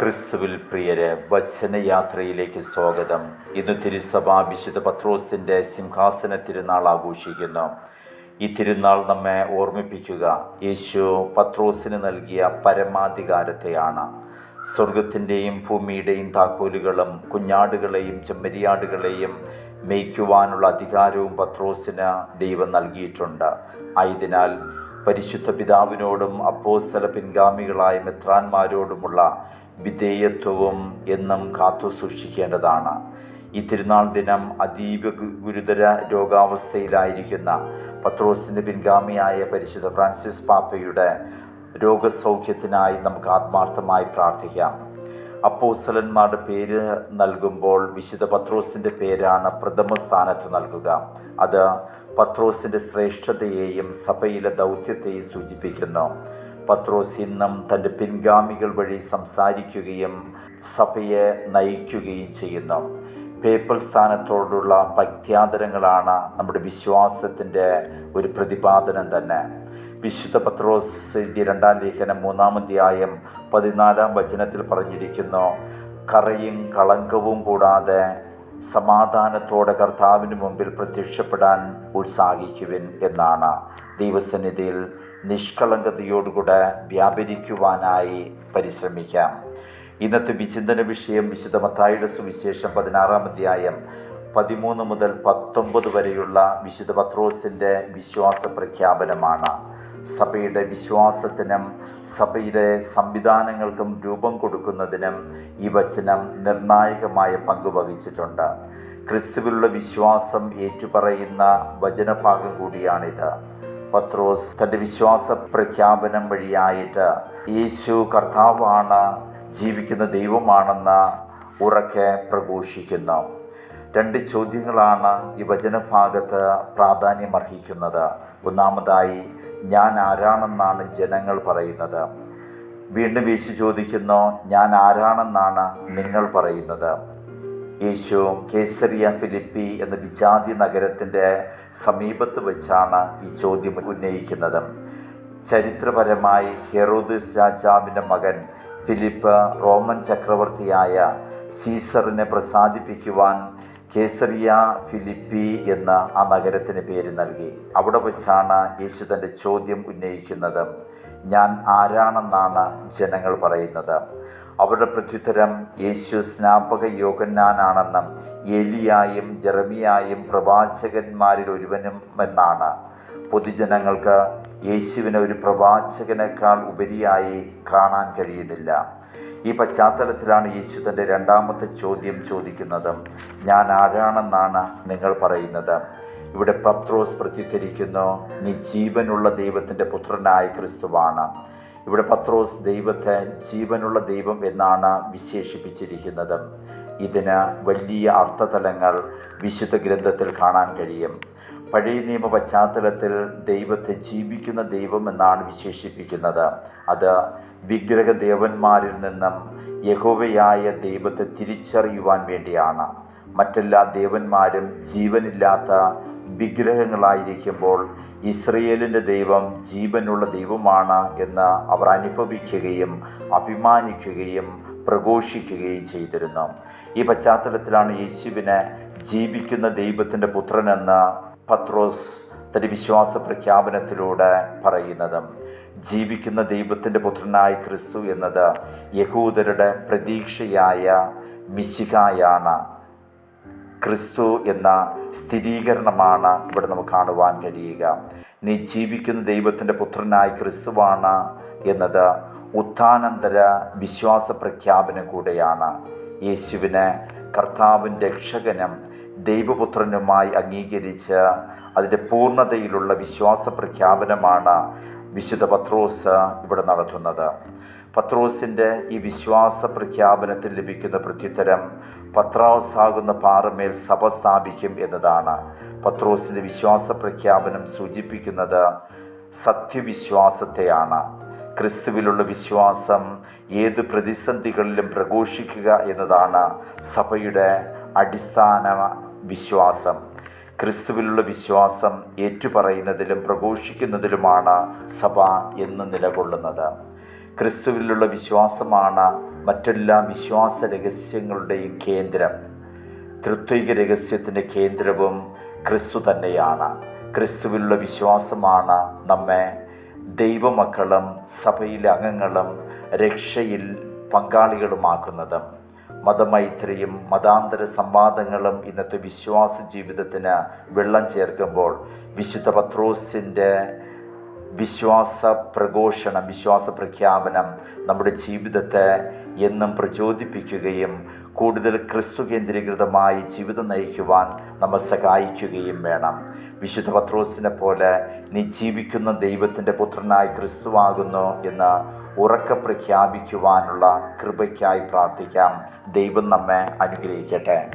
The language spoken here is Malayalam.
ക്രിസ്തുവിൽ പ്രിയരെ വചനയാത്രയിലേക്ക് സ്വാഗതം. ഇന്ന് തിരുസഭ വിശുദ്ധ പത്രോസിന്റെ സിംഹാസന തിരുനാൾ ആഘോഷിക്കുന്നു. ഈ തിരുനാൾ നമ്മെ ഓർമ്മിപ്പിക്കുക യേശു പത്രോസിന് നൽകിയ പരമാധികാരത്തെയാണ്. സ്വർഗത്തിന്റെയും ഭൂമിയുടെയും താക്കോലുകളും കുഞ്ഞാടുകളെയും ചെമ്മരിയാടുകളെയും മേയ്ക്കുവാനുള്ള അധികാരവും പത്രോസിന് ദൈവം നൽകിയിട്ടുണ്ട്. ആയതിനാൽ പരിശുദ്ധ പിതാവിനോടും അപ്പോസ്തല പിൻഗാമികളായ മെത്രാന്മാരോടുമുള്ള വിധേയത്വവും എന്നും കാത്തു സൂക്ഷിക്കേണ്ടതാണ്. ഈ തിരുനാൾ ദിനം അതീവ ഗുരുതര രോഗാവസ്ഥയിലായിരിക്കുന്ന പത്രോസിന്റെ പിൻഗാമിയായ പരിശുദ്ധ ഫ്രാൻസിസ് പാപ്പയുടെ രോഗസൗഖ്യത്തിനായി നമുക്ക് ആത്മാർത്ഥമായി പ്രാർത്ഥിക്കാം. അപ്പോസ്തലന്മാരുടെ പേര് നൽകുമ്പോൾ വിശുദ്ധ പത്രോസിന്റെ പേരാണ് പ്രഥമ സ്ഥാനത്ത് നൽകുക. അത് പത്രോസിന്റെ ശ്രേഷ്ഠതയെയും സഭയിലെ ദൗത്യത്തെയും സൂചിപ്പിക്കുന്നു. പത്രോസ് ഇന്നും തന്റെ പിൻഗാമികൾ വഴി സംസാരിക്കുകയും സഭയെ നയിക്കുകയും ചെയ്യുന്നു. പേപ്പൽ സ്ഥാനത്തോടുള്ള ഭക്ത്യാദരങ്ങളാണ് നമ്മുടെ വിശ്വാസത്തിന്റെ ഒരു പ്രതിപാദനം തന്നെ. വിശുദ്ധ പത്രോസ് എഴുതിയ രണ്ടാം ലേഖനം മൂന്നാം അധ്യായം പതിനാലാം വചനത്തിൽ പറഞ്ഞിരിക്കുന്നു കറയും കളങ്കവും കൂടാതെ സമാധാനത്തോടെ കർത്താവിന് മുമ്പിൽ പ്രത്യക്ഷപ്പെടാൻ ഉത്സാഹിക്കുവിൻ എന്നാണ് ദൈവസന്നിധിയിൽ നിഷ്കളങ്കതയോടുകൂടെ വ്യാപരിക്കുവാനായി പരിശ്രമിക്കാം. ഇന്നത്തെ വിചിന്തന വിഷയം വിശുദ്ധ മത്തായിയുടെ സുവിശേഷം പതിനാറാം അധ്യായം പതിമൂന്ന് മുതൽ പത്തൊമ്പത് വരെയുള്ള വിശുദ്ധ പത്രോസിന്റെ വിശ്വാസ പ്രഖ്യാപനമാണ്. സഭയുടെ വിശ്വാസത്തിനും സഭയുടെ സംവിധാനങ്ങൾക്കും രൂപം കൊടുക്കുന്നതിനും ഈ വചനം നിർണായകമായ പങ്ക് വഹിച്ചിട്ടുണ്ട്. ക്രിസ്തുവിലുള്ള വിശ്വാസം ഏറ്റുപറയുന്ന വചനഭാഗം കൂടിയാണിത്. പത്രോസ് തന്റെ വിശ്വാസ പ്രഖ്യാപനം വഴിയായിട്ട് യേശു കർത്താവാണ് ജീവിക്കുന്ന ദൈവമാണെന്ന് ഉറക്കെ പ്രഘോഷിക്കുന്നു. രണ്ട് ചോദ്യങ്ങളാണ് ഈ വചനഭാഗത്ത് പ്രാധാന്യം അർഹിക്കുന്നത് ഒന്നാമതായി ഞാൻ ആരാണെന്നാണ് ജനങ്ങൾ പറയുന്നത്? വീണ്ടും യേശു ചോദിക്കുന്നു ഞാൻ ആരാണെന്നാണ് നിങ്ങൾ പറയുന്നത്? യേശു കേസറിയ ഫിലിപ്പി എന്ന വിജാതി നഗരത്തിന്റെ സമീപത്ത് വെച്ചാണ് ഈ ചോദ്യം ഉന്നയിക്കുന്നത്. ചരിത്രപരമായി ഹെറോദിസ് രാജാവിന്റെ മകൻ ഫിലിപ്പ് റോമൻ ചക്രവർത്തിയായ സീസറിനെ പ്രസാദിപ്പിക്കുവാൻ കേസറിയ ഫിലിപ്പി എന്ന ആ നഗരത്തിന് പേര് നൽകി. അവിടെ വച്ചാണ് യേശു തന്റെ ചോദ്യം ഉന്നയിക്കുന്നത്. ഞാൻ ആരാണെന്നാണ് ജനങ്ങൾ പറയുന്നത്. അവരുടെ പ്രത്യുത്തരം യേശു സ്നാപക യോഗന്നാനാണെന്നും ഏലിയായും ജെറമിയായും പ്രവാചകന്മാരിൽ ഒരുവനും എന്നാണ്. പൊതുജനങ്ങൾക്ക് യേശുവിനെ ഒരു പ്രവാചകനേക്കാൾ ഉപരിയായി കാണാൻ കഴിയുന്നില്ല. ഈ പശ്ചാത്തലത്തിലാണ് യേശു തന്റെ രണ്ടാമത്തെ ചോദ്യം ചോദിക്കുന്നത്. ഞാൻ ആരാണെന്നാണ് നിങ്ങൾ പറയുന്നത്? ഇവിടെ പത്രോസ് പ്രത്യുദ്ധരിക്കുന്നു നീ ജീവനുള്ള ദൈവത്തിന്റെ പുത്രനായ ക്രിസ്തുവാണ്. ഇവിടെ പത്രോസ് ദൈവത്തെ ജീവനുള്ള ദൈവം എന്നാണ് വിശേഷിപ്പിച്ചിരിക്കുന്നത്. ഇതിന് വലിയ അർത്ഥതലങ്ങൾ വിശുദ്ധ ഗ്രന്ഥത്തിൽ കാണാൻ കഴിയും. പഴയ നിയമ പശ്ചാത്തലത്തിൽ ദൈവത്തെ ജീവിക്കുന്ന ദൈവം എന്നാണ് വിശേഷിപ്പിക്കുന്നത്. അത് വിഗ്രഹദേവന്മാരിൽ നിന്നും യഹോവയായ ദൈവത്തെ തിരിച്ചറിയുവാൻ വേണ്ടിയാണ്. മറ്റെല്ലാ ദേവന്മാരും ജീവനില്ലാത്ത വിഗ്രഹങ്ങളായിരിക്കുമ്പോൾ ഇസ്രയേലിന്റെ ദൈവം ജീവനുള്ള ദൈവമാണ് എന്ന് അവർ അനുഭവിക്കുകയും അഭിമാനിക്കുകയും പ്രഘോഷിക്കുകയും ചെയ്തിരുന്നു. ഈ പശ്ചാത്തലത്തിലാണ് യേശുവിനെ ജീവിക്കുന്ന ദൈവത്തിന്റെ പുത്രനെന്ന് പത്രോസ് തന്റെ വിശ്വാസ പ്രഖ്യാപനത്തിലൂടെ പറയുന്നത്. ജീവിക്കുന്ന ദൈവത്തിന്റെ പുത്രനായ ക്രിസ്തു എന്നത് യഹൂദരുടെ പ്രതീക്ഷയായ മിശികായാണ് ക്രിസ്തു എന്ന സ്ഥിരീകരണമാണ് ഇവിടെ നമുക്ക് കാണുവാൻ കഴിയുക. നീ ജീവിക്കുന്ന ദൈവത്തിന്റെ പുത്രനായി ക്രിസ്തുവാണ് എന്നത് ഉത്ഥാനന്തര വിശ്വാസ പ്രഖ്യാപനം കൂടെയാണ് യേശുവിനെ കർത്താവിൻ രക്ഷകനും ദൈവപുത്രനുമായി അംഗീകരിച്ച് അതിന്റെ പൂർണതയിലുള്ള വിശ്വാസ പ്രഖ്യാപനമാണ് വിശുദ്ധ പത്രോസ് ഇവിടെ നടത്തുന്നത്. പത്രോസിന്റെ ഈ വിശ്വാസ പ്രഖ്യാപനത്തിൽ ലഭിക്കുന്ന പ്രത്യുത്തരം പത്രോസാകുന്ന പാറമേൽ സഭ സ്ഥാപിക്കും എന്നതാണ്. പത്രോസിന്റെ വിശ്വാസ പ്രഖ്യാപനം സൂചിപ്പിക്കുന്നത് സത്യവിശ്വാസത്തെയാണ്. ക്രിസ്തുവിലുള്ള വിശ്വാസം ഏത് പ്രതിസന്ധികളിലും പ്രഘോഷിക്കുക എന്നതാണ് സഭയുടെ അടിസ്ഥാന വിശ്വാസം. ക്രിസ്തുവിലുള്ള വിശ്വാസം ഏറ്റുപറയുന്നതിലും പ്രഘോഷിക്കുന്നതിലുമാണ് സഭ എന്ന് നിലകൊള്ളുന്നത്. ക്രിസ്തുവിലുള്ള വിശ്വാസമാണ് മറ്റെല്ലാ വിശ്വാസ രഹസ്യങ്ങളുടെയും കേന്ദ്രം. തൃത്വിക രഹസ്യത്തിന്റെ കേന്ദ്രവും ക്രിസ്തു തന്നെയാണ്. ക്രിസ്തുവിലുള്ള വിശ്വാസമാണ് നമ്മെ ദൈവമക്കളും സഭയിലെ അംഗങ്ങളും രക്ഷയിൽ പങ്കാളികളുമാക്കുന്നതും മതമൈത്രിയും മതാന്തര സംവാദങ്ങളും ഇന്നത്തെ വിശ്വാസ ജീവിതത്തിന് വെള്ളം ചേർക്കുമ്പോൾ വിശുദ്ധ പത്രോസിന്റെ വിശ്വാസ പ്രഘോഷണം വിശ്വാസ പ്രഖ്യാപനം നമ്മുടെ ജീവിതത്തെ എന്നും പ്രചോദിപ്പിക്കുകയും കൂടുതൽ ക്രിസ്തു കേന്ദ്രീകൃതമായി ജീവിതം നയിക്കുവാൻ നമ്മെ സഹായിക്കുകയും വേണം. വിശുദ്ധ പത്രോസിനെ പോലെ നീ ജീവിക്കുന്ന ദൈവത്തിന്റെ പുത്രനായി ക്രിസ്തുവാകുന്നു എന്ന് ഉറക്ക പ്രഖ്യാപിക്കുവാനുള്ള കൃപയ്ക്കായി പ്രാർത്ഥിക്കാം. ദൈവം നമ്മെ അനുഗ്രഹിക്കട്ടെ.